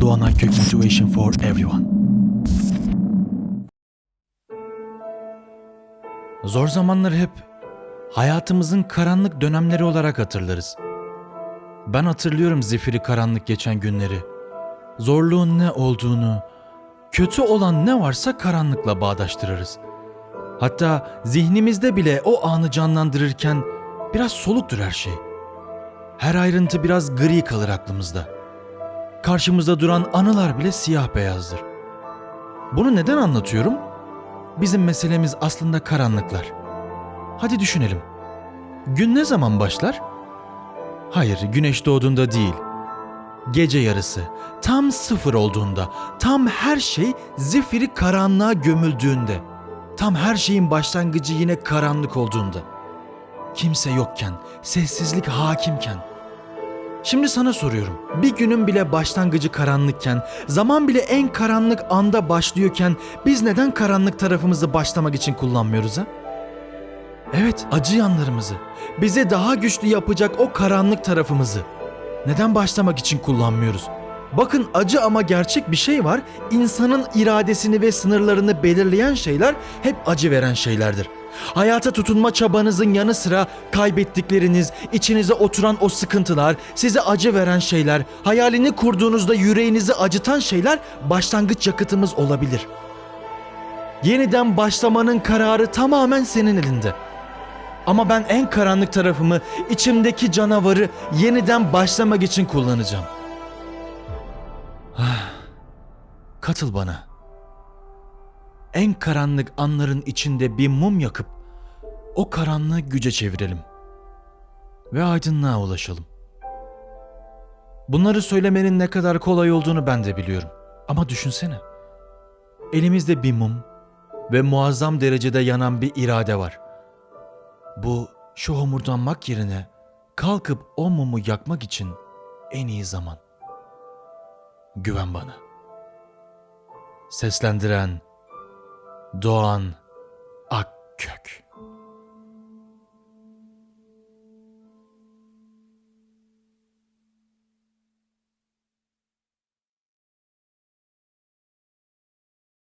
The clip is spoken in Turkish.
Doğan Aykök Motivation for Everyone. Zor zamanları hep hayatımızın karanlık dönemleri olarak hatırlarız. Ben hatırlıyorum zifiri karanlık geçen günleri. Zorluğun ne olduğunu, kötü olan ne varsa karanlıkla bağdaştırırız. Hatta zihnimizde bile o anı canlandırırken biraz soluktur her şey. Her ayrıntı biraz gri kalır aklımızda. Karşımızda duran anılar bile siyah beyazdır. Bunu neden anlatıyorum? Bizim meselemiz aslında karanlıklar. Hadi düşünelim. Gün ne zaman başlar? Hayır, güneş doğduğunda değil. Gece yarısı, tam sıfır olduğunda, tam her şey zifiri karanlığa gömüldüğünde, tam her şeyin başlangıcı yine karanlık olduğunda. Kimse yokken, sessizlik hakimken, Şimdi sana soruyorum. Bir günün bile başlangıcı karanlıkken, zaman bile en karanlık anda başlıyorken biz neden karanlık tarafımızı başlamak için kullanmıyoruz ha? Evet, acı yanlarımızı, bizi daha güçlü yapacak o karanlık tarafımızı neden başlamak için kullanmıyoruz? Bakın acı ama gerçek bir şey var. İnsanın iradesini ve sınırlarını belirleyen şeyler hep acı veren şeylerdir. Hayata tutunma çabanızın yanı sıra kaybettikleriniz, içinize oturan o sıkıntılar, size acı veren şeyler, hayalini kurduğunuzda yüreğinizi acıtan şeyler başlangıç yakıtımız olabilir. Yeniden başlamanın kararı tamamen senin elinde. Ama ben en karanlık tarafımı, içimdeki canavarı yeniden başlamak için kullanacağım. Katıl bana. En karanlık anların içinde bir mum yakıp o karanlığı güce çevirelim ve aydınlığa ulaşalım. Bunları söylemenin ne kadar kolay olduğunu ben de biliyorum. Ama düşünsene. Elimizde bir mum ve muazzam derecede yanan bir irade var. Bu şu homurdanmak yerine kalkıp o mumu yakmak için en iyi zaman. Güven bana. Seslendiren Doğan